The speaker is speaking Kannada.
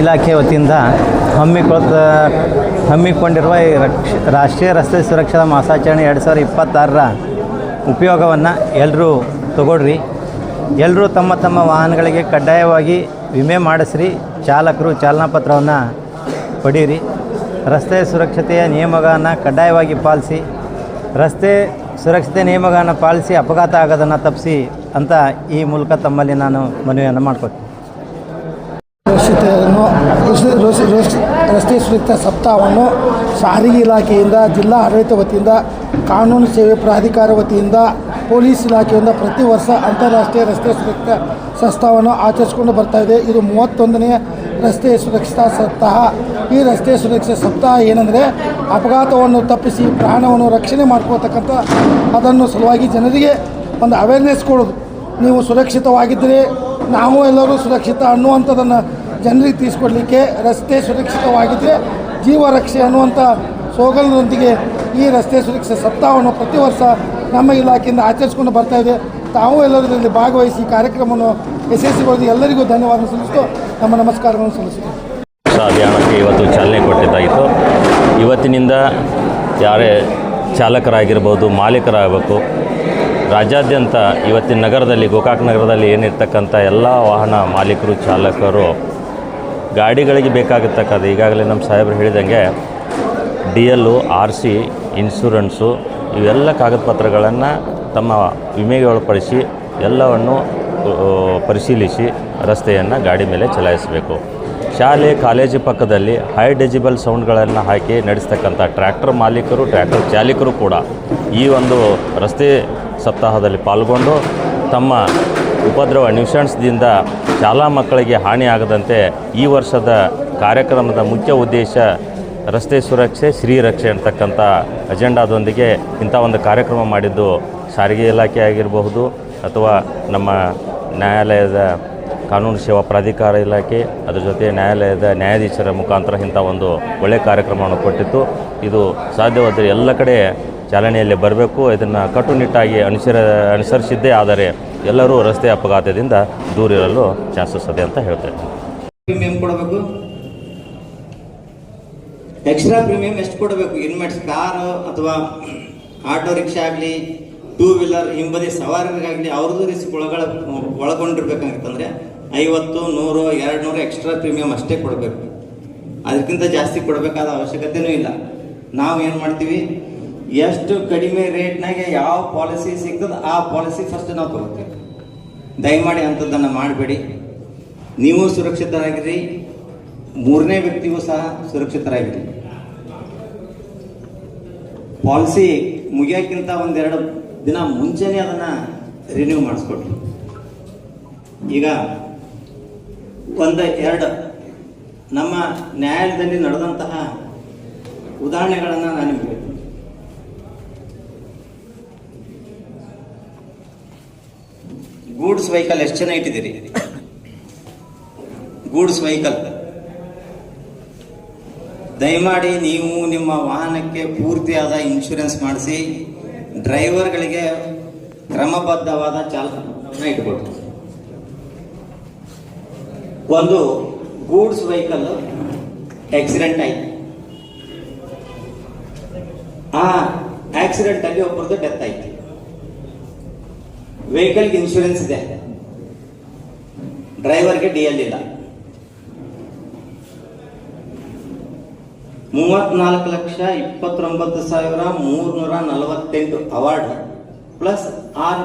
ಇಲಾಖೆ ವತಿಯಿಂದ ಹಮ್ಮಿಕೊಳ್ತ, ಹಮ್ಮಿಕೊಂಡಿರುವ ಈ ರಕ್ಷ, ರಾಷ್ಟ್ರೀಯ ರಸ್ತೆ ಸುರಕ್ಷತಾ ಮಾಸಾಚರಣೆ ಎರಡು ಸಾವಿರದ ಇಪ್ಪತ್ತಾರರ ಉಪಯೋಗವನ್ನು ಎಲ್ಲರೂ ತಗೊಳ್ರಿ. ಎಲ್ಲರೂ ತಮ್ಮ ತಮ್ಮ ವಾಹನಗಳಿಗೆ ಕಡ್ಡಾಯವಾಗಿ ವಿಮೆ ಮಾಡಿಸ್ರಿ. ಚಾಲಕರು ಚಾಲನಾ ಪತ್ರವನ್ನು ಪಡೀರಿ. ರಸ್ತೆ ಸುರಕ್ಷತೆಯ ನಿಯಮಗಳನ್ನು ಕಡ್ಡಾಯವಾಗಿ ಪಾಲಿಸಿ. ರಸ್ತೆ ಸುರಕ್ಷತೆ ನಿಯಮಗಳನ್ನು ಪಾಲಿಸಿ ಅಪಘಾತ ಆಗೋದನ್ನು ತಪ್ಪಿಸಿ ಅಂತ ಈ ಮೂಲಕ ತಮ್ಮಲ್ಲಿ ನಾನು ಮನವಿಯನ್ನು ಮಾಡ್ಕೊತೀನಿ ಸುರಕ್ಷತೆಯನ್ನು ರಸ್ತೆ- ಸುರಕ್ಷತಾ ಸಪ್ತಾಹವನ್ನು ಸಾರಿಗೆ ಇಲಾಖೆಯಿಂದ, ಜಿಲ್ಲಾ ಆಡಳಿತ ವತಿಯಿಂದ, ಕಾನೂನು ಸೇವೆ ಪ್ರಾಧಿಕಾರ ವತಿಯಿಂದ, ಪೊಲೀಸ್ ಇಲಾಖೆಯಿಂದ ಪ್ರತಿ ವರ್ಷ ಅಂತಾರಾಷ್ಟ್ರೀಯ ರಸ್ತೆ ಸುರಕ್ಷತಾ ಸಪ್ತಾಹವನ್ನು ಆಚರಿಸಿಕೊಂಡು ಬರ್ತಾ ಇದೆ. ಇದು ಮೂವತ್ತೊಂದನೆಯ ರಸ್ತೆ ಸುರಕ್ಷತಾ ಸಪ್ತಾಹ. ಈ ರಸ್ತೆ ಸುರಕ್ಷತಾ ಸಪ್ತಾಹ ಏನಂದರೆ ಅಪಘಾತವನ್ನು ತಪ್ಪಿಸಿ ಪ್ರಾಣವನ್ನು ರಕ್ಷಣೆ ಮಾಡ್ಕೋತಕ್ಕಂಥ ಅದನ್ನು ಸಲುವಾಗಿ ಜನರಿಗೆ ಒಂದು ಅವೇರ್ನೆಸ್ ಕೊಡೋದು. ನೀವು ಸುರಕ್ಷಿತವಾಗಿದ್ದರೆ ನಾವು ಎಲ್ಲರೂ ಸುರಕ್ಷಿತ ಅನ್ನುವಂಥದ್ದನ್ನು ಜನರಿಗೆ ತೀರಿಸ್ಕೊಡ್ಲಿಕ್ಕೆ ರಸ್ತೆ ಸುರಕ್ಷಿತವಾಗಿದೆ ಜೀವ ರಕ್ಷೆ ಅನ್ನುವಂಥ ಸೋಗಲ್ನೊಂದಿಗೆ ಈ ರಸ್ತೆ ಸುರಕ್ಷಾ ಸಪ್ತಾಹವನ್ನು ಪ್ರತಿ ವರ್ಷ ನಮ್ಮ ಇಲಾಖೆಯಿಂದ ಆಚರಿಸ್ಕೊಂಡು ಬರ್ತಾ ಇದೆ. ತಾವು ಎಲ್ಲರೂ ಇದರಲ್ಲಿ ಭಾಗವಹಿಸಿ ಕಾರ್ಯಕ್ರಮವನ್ನು ಯಶಸ್ವಿಗೊಳಿಸಿ ಎಲ್ಲರಿಗೂ ಧನ್ಯವಾದ ಸಲ್ಲಿಸ್ತು. ನಮ್ಮ ನಮಸ್ಕಾರಗಳನ್ನು ಸಲ್ಲಿಸ್ತು ಅಭಿಯಾನಕ್ಕೆ ಇವತ್ತು ಚಾಲನೆ ಕೊಟ್ಟಿದ್ದಾಯಿತು ಇವತ್ತಿನಿಂದ ಯಾರೇ ಚಾಲಕರಾಗಿರ್ಬೋದು, ಮಾಲೀಕರಾಗಬೇಕು, ರಾಜ್ಯಾದ್ಯಂತ ಇವತ್ತಿನ ನಗರದಲ್ಲಿ, ಗೋಕಾಕ್ ನಗರದಲ್ಲಿ ಏನಿರ್ತಕ್ಕಂಥ ಎಲ್ಲ ವಾಹನ ಮಾಲೀಕರು, ಚಾಲಕರು ಗಾಡಿಗಳಿಗೆ ಬೇಕಾಗಿರ್ತಕ್ಕಂಥ, ಈಗಾಗಲೇ ನಮ್ಮ ಸಾಹೇಬರು ಹೇಳಿದಂಗೆ ಡಿ ಎಲ್ಲು ಆರ್ ಸಿ, ಇನ್ಶೂರೆನ್ಸು, ಇವೆಲ್ಲ ಕಾಗದ ಪತ್ರಗಳನ್ನು ತಮ್ಮ ವಿಮೆಗೆ ಒಳಪಡಿಸಿ ಎಲ್ಲವನ್ನು ಪರಿಶೀಲಿಸಿ ರಸ್ತೆಯನ್ನು ಗಾಡಿ ಮೇಲೆ ಚಲಾಯಿಸಬೇಕು. ಶಾಲೆ, ಕಾಲೇಜು ಪಕ್ಕದಲ್ಲಿ ಹೈ ಡೆಜಿಬಲ್ ಸೌಂಡ್ಗಳನ್ನು ಹಾಕಿ ನಡೆಸ್ತಕ್ಕಂಥ ಟ್ರ್ಯಾಕ್ಟರ್ ಮಾಲೀಕರು, ಟ್ರ್ಯಾಕ್ಟರ್ ಚಾಲಕರು ಕೂಡ ಈ ಒಂದು ರಸ್ತೆ ಸಪ್ತಾಹದಲ್ಲಿ ಪಾಲ್ಗೊಂಡು ತಮ್ಮ ಉಪದ್ರವ ನ್ಯೂಸೆನ್ಸ್ದಿಂದ ಶಾಲಾ ಮಕ್ಕಳಿಗೆ ಹಾನಿ ಆಗದಂತೆ ಈ ವರ್ಷದ ಕಾರ್ಯಕ್ರಮದ ಮುಖ್ಯ ಉದ್ದೇಶ ರಸ್ತೆ ಸುರಕ್ಷೆ ಶ್ರೀರಕ್ಷೆ ಅಂತಕ್ಕಂಥ ಅಜೆಂಡಾದೊಂದಿಗೆ ಇಂಥ ಒಂದು ಕಾರ್ಯಕ್ರಮ ಮಾಡಿದ್ದು ಸಾರಿಗೆ ಇಲಾಖೆ ಆಗಿರಬಹುದು ಅಥವಾ ನಮ್ಮ ನ್ಯಾಯಾಲಯದ ಕಾನೂನು ಸೇವಾ ಪ್ರಾಧಿಕಾರ ಇಲಾಖೆ, ಅದರ ಜೊತೆ ನ್ಯಾಯಾಲಯದ ನ್ಯಾಯಾಧೀಶರ ಮುಖಾಂತರ ಇಂಥ ಒಂದು ಒಳ್ಳೆಯ ಕಾರ್ಯಕ್ರಮವನ್ನು ಕೊಟ್ಟಿತ್ತು. ಇದು ಸಾಧ್ಯವಾದರೆ ಎಲ್ಲ ಕಡೆ ಚಾಲನೆಯಲ್ಲಿ ಬರಬೇಕು. ಇದನ್ನು ಕಟ್ಟುನಿಟ್ಟಾಗಿ ಅನುಸರ, ಅನುಸರಿಸಿದ್ದೇ ಆದರೆ ಎಲ್ಲರೂ ರಸ್ತೆ ಅಪಘಾತದಿಂದ ದೂರಿರಲು ಚಾನ್ಸಸ್ ಇದೆ ಅಂತ ಹೇಳ್ತೇನೆ ಪ್ರೀಮಿಯಂ ಕೊಡಬೇಕು. ಎಕ್ಸ್ಟ್ರಾ ಪ್ರೀಮಿಯಂ ಎಷ್ಟು ಕೊಡಬೇಕು? ಇನ್ಮೆಟ್ಸ್ ಕಾರ್ ಅಥವಾ ಆಟೋ ರಿಕ್ಷಾ ಆಗಲಿ ಟೂ ವೀಲರ್ ಹಿಂಬದಿ ಸವಾರರಿಗಾಗಲಿ, ಅವ್ರದ್ದು ರಿಸ್ಕ್ ಒಳಗಳ ಒಳಗೊಂಡಿರ್ಬೇಕಂತಂದ್ರೆ ಐವತ್ತು, ನೂರು ಎರಡು ನೂರು ಎಕ್ಸ್ಟ್ರಾ ಪ್ರೀಮಿಯಂ ಅಷ್ಟೇ ಕೊಡಬೇಕು. ಅದಕ್ಕಿಂತ ಜಾಸ್ತಿ ಕೊಡಬೇಕಾದ ಅವಶ್ಯಕತೆಯೂ ಇಲ್ಲ. ನಾವು ಏನು ಮಾಡ್ತೀವಿ? ಎಷ್ಟು ಕಡಿಮೆ ರೇಟ್ನಾಗೆ ಯಾವ ಪಾಲಿಸಿ ಸಿಗ್ತದೆ ಆ ಪಾಲಿಸಿ ಫಸ್ಟ್ ನಾವು ತಗೋತೇವೆ ದಯಮಾಡಿ ಅಂಥದ್ದನ್ನು ಮಾಡಬೇಡಿ. ನೀವು ಸುರಕ್ಷಿತರಾಗಿರಿ. ಮೂರನೇ ವ್ಯಕ್ತಿಗೂ ಸಹ ಸುರಕ್ಷಿತರಾಗಿರಿ. ಪಾಲಿಸಿ ಮುಗಿಯೋಕ್ಕಿಂತ ಒಂದೆರಡು ದಿನ ಮುಂಚೆನೇ ಅದನ್ನ ರಿನ್ಯೂ ಮಾಡಿಸ್ಕೊಡ್ರಿ. ಈಗ ಒಂದು ಎರಡು ನಮ್ಮ ನ್ಯಾಯಾಲಯದಲ್ಲಿ ನಡೆದಂತಹ ಉದಾಹರಣೆಗಳನ್ನು ನಾನು ನಿಮ್ಗೆ ಹೇಳ್ತೀನಿ. ಗೂಡ್ಸ್ ವೆಹಿಕಲ್ ಎಷ್ಟು ಜನ ಇಟ್ಟಿದ್ದೀರಿ? Goods vehicle. ದಯಮಾಡಿ ನೀವು ನಿಮ್ಮ ವಾಹನಕ್ಕೆ ಪೂರ್ತಿಯಾದ ಇನ್ಶೂರೆನ್ಸ್ ಮಾಡಿಸಿ, ಡ್ರೈವರ್ಗಳಿಗೆ ಕ್ರಮಬದ್ಧವಾದ ಚಾಲನೆ ಇಟ್ಕೊಳ್ರಿ. ಒಂದು, ಗೂಡ್ಸ್ ವೆಹಿಕಲ್ ಆಕ್ಸಿಡೆಂಟ್ ಆಯ್ತು. ಆ ಆಕ್ಸಿಡೆಂಟ್ ಅಲ್ಲಿ ಒಬ್ಬರದ್ದು ಡೆತ್ ಆಯ್ತು. ವೆಹಿಕಲ್ಗೆ ಇನ್ಶೂರೆನ್ಸ್ ಇದೆ. ಡ್ರೈವರ್ಗೆ ಡಿ ಎಲ್ ಇಲ್ಲ. ಮೂವತ್ನಾಲ್ಕು ಲಕ್ಷ ಇಪ್ಪತ್ತೊಂಬತ್ತು ಸಾವಿರ ಮೂರ್ನೂರ ನಲವತ್ತೆಂಟು ಅವಾರ್ಡ್ ಪ್ಲಸ್ ಆರು